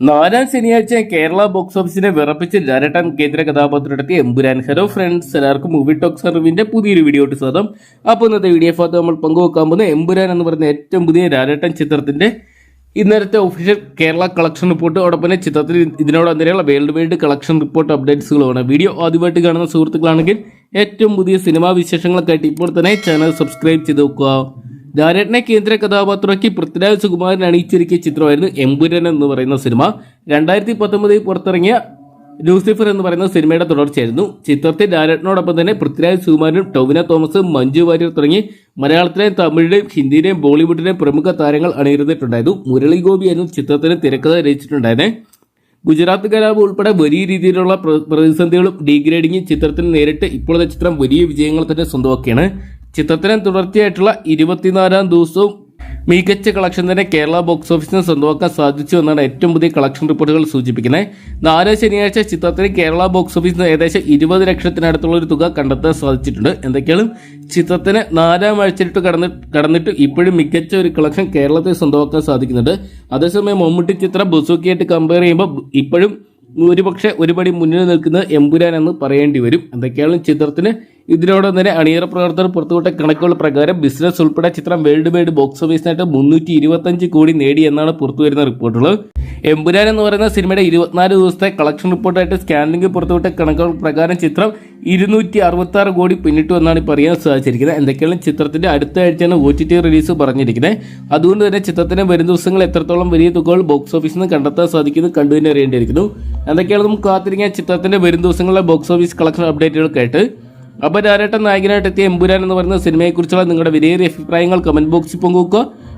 നാലാം ശനിയാഴ്ച കേരള ബോക്സ് ഓഫീസിനെ വിറപ്പിച്ച് ലാരട്ടൻ കേന്ദ്ര കഥാപാത്രമെത്തിയ എമ്പുരാൻ. ഹലോ ഫ്രണ്ട്സ് എല്ലാവർക്കും മൂവി ടോക്സ് സർവിന്റെ പുതിയൊരു വീഡിയോ സ്വാഗതം. അപ്പോൾ ഇന്നത്തെ വീഡിയോ ഭാഗത്ത് നമ്മൾ പങ്കുവെക്കാൻ പോകുന്ന എമ്പുരാൻ എന്ന് പറയുന്ന ഏറ്റവും പുതിയ ലാരട്ടൻ ചിത്രത്തിന്റെ ഇന്നലത്തെ ഒഫീഷ്യൽ കേരള കളക്ഷൻ റിപ്പോർട്ട് അതോടൊപ്പം ചിത്രത്തിൽ ഇതിനോട് അന്നേരമുള്ള വേൾഡ് വൈഡ് കളക്ഷൻ റിപ്പോർട്ട് അപ്ഡേറ്റ്സുകളുമാണ് വീഡിയോ ആദ്യമായിട്ട് കാണുന്ന സുഹൃത്തുക്കളാണെങ്കിൽ ഏറ്റവും പുതിയ സിനിമാ വിശേഷങ്ങളൊക്കെ ആയിട്ട് ഇപ്പോൾ തന്നെ ചാനൽ സബ്സ്ക്രൈബ് ചെയ്ത് നോക്കുക ലാലേട്ടനെ കേന്ദ്ര കഥാപാത്രമാക്കി പൃഥ്വിരാജ് സുകുമാരൻ അണിയിച്ചൊരുക്കിയ ചിത്രമായിരുന്നു എമ്പുരൻ എന്ന് പറയുന്ന സിനിമ. രണ്ടായിരത്തി പത്തൊമ്പതിൽ പുറത്തിറങ്ങിയ ലൂസിഫർ എന്ന് പറയുന്ന സിനിമയുടെ തുടർച്ചയായിരുന്നു. ചിത്രത്തിൽ ഡയറക്ടറിനോടൊപ്പം തന്നെ പൃഥ്വിരാജ് സുകുമാരനും ടൊവിന തോമസും മഞ്ജു വാര്യർ തുടങ്ങി മലയാളത്തിലെയും തമിഴിലെയും ഹിന്ദിയിലെയും ബോളിവുഡിലെയും പ്രമുഖ താരങ്ങൾ അണിയിരുന്നിട്ടുണ്ടായിരുന്നു മുരളി ഗോപിയായിരുന്നു ചിത്രത്തിന് തിരക്കഥ രചിച്ചിട്ടുണ്ടായത് ഗുജറാത്ത് കലാപ് ഉൾപ്പെടെ വലിയ രീതിയിലുള്ള പ്ര- പ്രതിസന്ധികളും ഡീഗ്രേഡിങ്ങും ചിത്രത്തിന് നേരിട്ട് ഇപ്പോഴത്തെ ചിത്രം വലിയ വിജയങ്ങൾ തന്നെ സ്വന്തമാക്കിയാണ്. ചിത്രത്തിന് തുടർച്ചയായിട്ടുള്ള ഇരുപത്തിനാലാം ദിവസവും മികച്ച കളക്ഷൻ തന്നെ കേരള ബോക്സ് ഓഫീസിന് സ്വന്തമാക്കാൻ സാധിച്ചു എന്നാണ് ഏറ്റവും പുതിയ കളക്ഷൻ റിപ്പോർട്ടുകൾ സൂചിപ്പിക്കുന്നത്. നാല് ശനിയാഴ്ച ചിത്രത്തിന് കേരള ബോക്സ് ഓഫീസിന് ഏകദേശം ഇരുപത് ലക്ഷത്തിനടുത്തുള്ള ഒരു തുക കണ്ടെത്താൻ സാധിച്ചിട്ടുണ്ട്. എന്തൊക്കെയാണ്? ചിത്രത്തിന് നാലാം ആഴ്ചയിട്ട് കടന്ന് കടന്നിട്ട് ഇപ്പോഴും മികച്ച ഒരു കളക്ഷൻ കേരളത്തിൽ സ്വന്തമാക്കാൻ സാധിക്കുന്നുണ്ട്. അതേസമയം മമ്മൂട്ടി ചിത്രം ബുസൂക്കിയായിട്ട് കമ്പയർ ചെയ്യുമ്പോൾ ഇപ്പോഴും ഒരുപക്ഷെ ഒരുപടി മുന്നിൽ നിൽക്കുന്നത് എമ്പുരാൻ എന്ന് പറയേണ്ടി വരും. എന്തൊക്കെയാണ് ചിത്രത്തിന്? ഇതിനോട് തന്നെ അണിയറ പ്രവർത്തകർ പുറത്തുവിട്ട കണക്കുകൾ പ്രകാരം ബിസിനസ് ഉൾപ്പെടെ ചിത്രം വേൾഡ് വൈഡ് ബോക്സ് ഓഫീസിനായിട്ട് മുന്നൂറ്റി ഇരുപത്തഞ്ച് കോടി നേടി എന്നാണ് പുറത്തുവരുന്ന റിപ്പോർട്ടുകൾ എമ്പുരാൻ എന്ന് പറയുന്ന സിനിമയുടെ ഇരുപത്തിനാല് ദിവസത്തെ കളക്ഷൻ റിപ്പോർട്ടായിട്ട് സ്കാനിംഗ് പുറത്തുവിട്ട കണക്കുകൾ പ്രകാരം ചിത്രം ഇരുന്നൂറ്റി അറുപത്തി ആറ് കോടി പിന്നിട്ടു എന്നാണ് ഇപ്പോൾ അറിയാൻ സാധിച്ചിരിക്കുന്നത്. എന്തൊക്കെയാണ് ചിത്രത്തിന്റെ അടുത്ത ആഴ്ചയാണ് ഒ ടി ടി റിലീസ് പറഞ്ഞിരിക്കുന്നത്. അതുകൊണ്ട് തന്നെ ചിത്രത്തിന് വരും ദിവസങ്ങൾ എത്രത്തോളം വലിയ തുകകൾ ബോക്സ് ഓഫീസിൽ നിന്ന് കണ്ടെത്താൻ സാധിക്കുന്നത് കണ്ടു തന്നെ അറിയേണ്ടിയിരിക്കുന്നു. എന്തൊക്കെയാണ് നമുക്ക് കാത്തിരിക്കാൻ ചിത്രത്തിന്റെ വരും ദിവസങ്ങളിലെ ബോക്സ് ഓഫീസ് കളക്ഷൻ അപ്ഡേറ്റുകൾക്കായിട്ട് അപ്പോൾ രാരേട്ടൻ നായകനായിട്ട് എത്തിയ എമ്പുരാൻ എന്ന് പറയുന്ന സിനിമയെക്കുറിച്ചുള്ള നിങ്ങളുടെ വിലയേറിയ അഭിപ്രായങ്ങൾ കമന്റ് ബോക്സിൽ പങ്കുവെക്കുക.